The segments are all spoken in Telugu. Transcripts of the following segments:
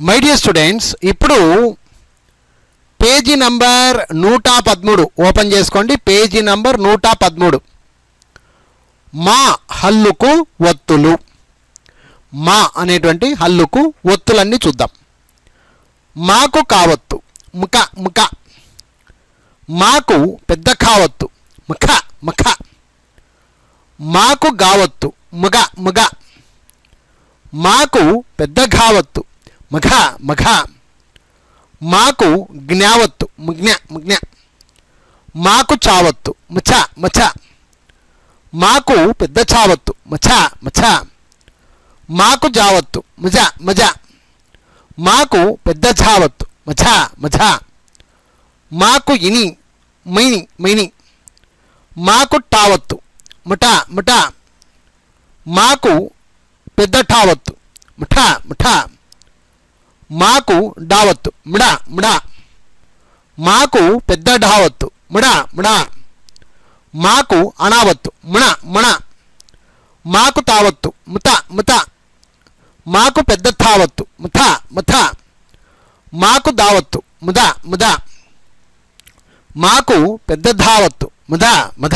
మై డియర్ స్టూడెంట్స్ ఇప్పుడు పేజీ నంబర్ నూట పదమూడు. ఓపెన్ చేసుకోండి. పేజీ నంబర్ నూట పదమూడు. మా హల్లుకు ఒత్తులు. మా అనేటువంటి హల్లుకు ఒత్తులన్నీ చూద్దాం. మాకు కావత్తు. ముఖ ముఖ. మాకు పెద్ద కావత్తు. ముఖ ముఖ. మాకు గావత్తు. ముగ ముగ. మాకు పెద్ద కావత్తు మఘ మఘ. మాకు జ్ఞావత్తు ముజ్ఞ ముజ్ఞ. మాకు చావత్తు మచ మచ మాకు పెద్ద చావత్తు మచ మచ మాకు జావత్తు మజ మజ. మాకు పెద్ద చావత్తు మఛ మఛ మాకు ఇని మైని మైని. మాకు టావత్తు మఠ ముఠ. మాకు పెద్ద ఠావత్తు మఠ మఠ. మాకు డావత్తు. MUDA MUDA. మాకు పెద్ద డావత్తు. MUDA MUDA. మాకు అనావత్తు. ముణ ముణ మాకు తావత్తు. ముత ముత. మాకు పెద్ద తావత్తు. ముథ ముథ. మాకు దావత్తు ముద ముద. మాకు పెద్ద ధావత్తు. ముద ముద.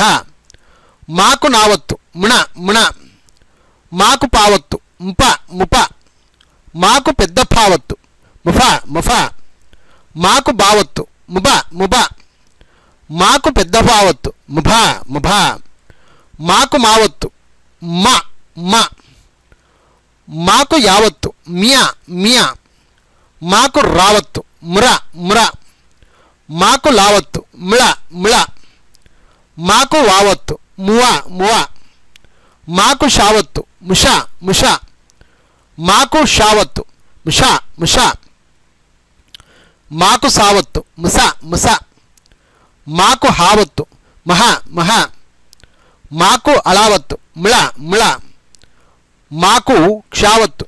మాకు నావత్తు. ముణ ముణ మాకు పావత్తు. ముప ముప. మాకు పెద్ద పావత్తు. ముఫ ముఫ. మాకు బావత్తు. ముబా ముబా. మాకు పెద్ద బావత్తు. ముభా ముభా. మాకు మావత్తు. మా మా. మాకు యావత్తు. మియా మియా. మాకు రావత్తు. ముర ముర. మాకు లావత్తు. మిళ మిళ. మాకు వావత్తు. మువ మువ. మాకు షావత్తు. ముషా ముషా. మాకు షావత్తు. ముష ముషా. మాకు సావత్తు. ముస ముస. మాకు హావత్తు. మహా మహా. మాకు అలావత్తు ముళ ముళ. మాకు క్షావత్తు.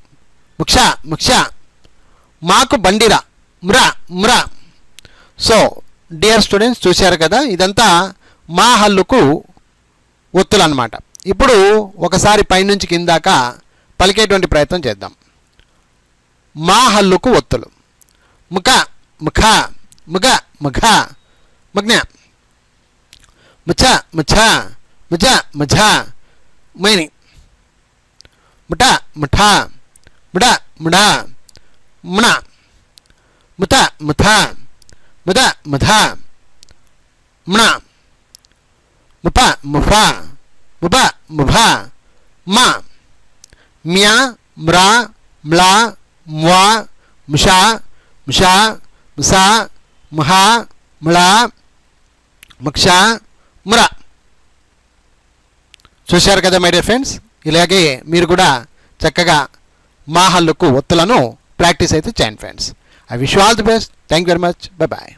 ముక్ష ముక్ష. మాకు బండిర. ముర ముర. సో డియర్ స్టూడెంట్స్ చూశారు కదా? ఇదంతా మా హల్లుకు ఒత్తులు అనమాట ఇప్పుడు ఒకసారి పైనుంచి కిందాక పలికేటువంటి ప్రయత్నం చేద్దాం. మా హల్లుకు ఒత్తులు. ముఖ ముఖ ముగ ముఖ మగ్న ముచ ముచ ముజ ముజ మైని ముఠ ముఠ ముడ ముడ ముణ ముత ముథ ముద ముధ ముణ ముప ముఫ ముబ ముభ మ మ్యా మ్రా మ్లా మ్వా ముషా ముషా ముస ముహా ముళా ముక్ష ముర. చూశారు కదా మై డియర్ ఫ్రెండ్స్ ఇలాగే మీరు కూడా చక్కగా మా హల్లుకు ఒత్తులను ప్రాక్టీస్ అయితే చేయండి friends I wish all the best thank you very much bye bye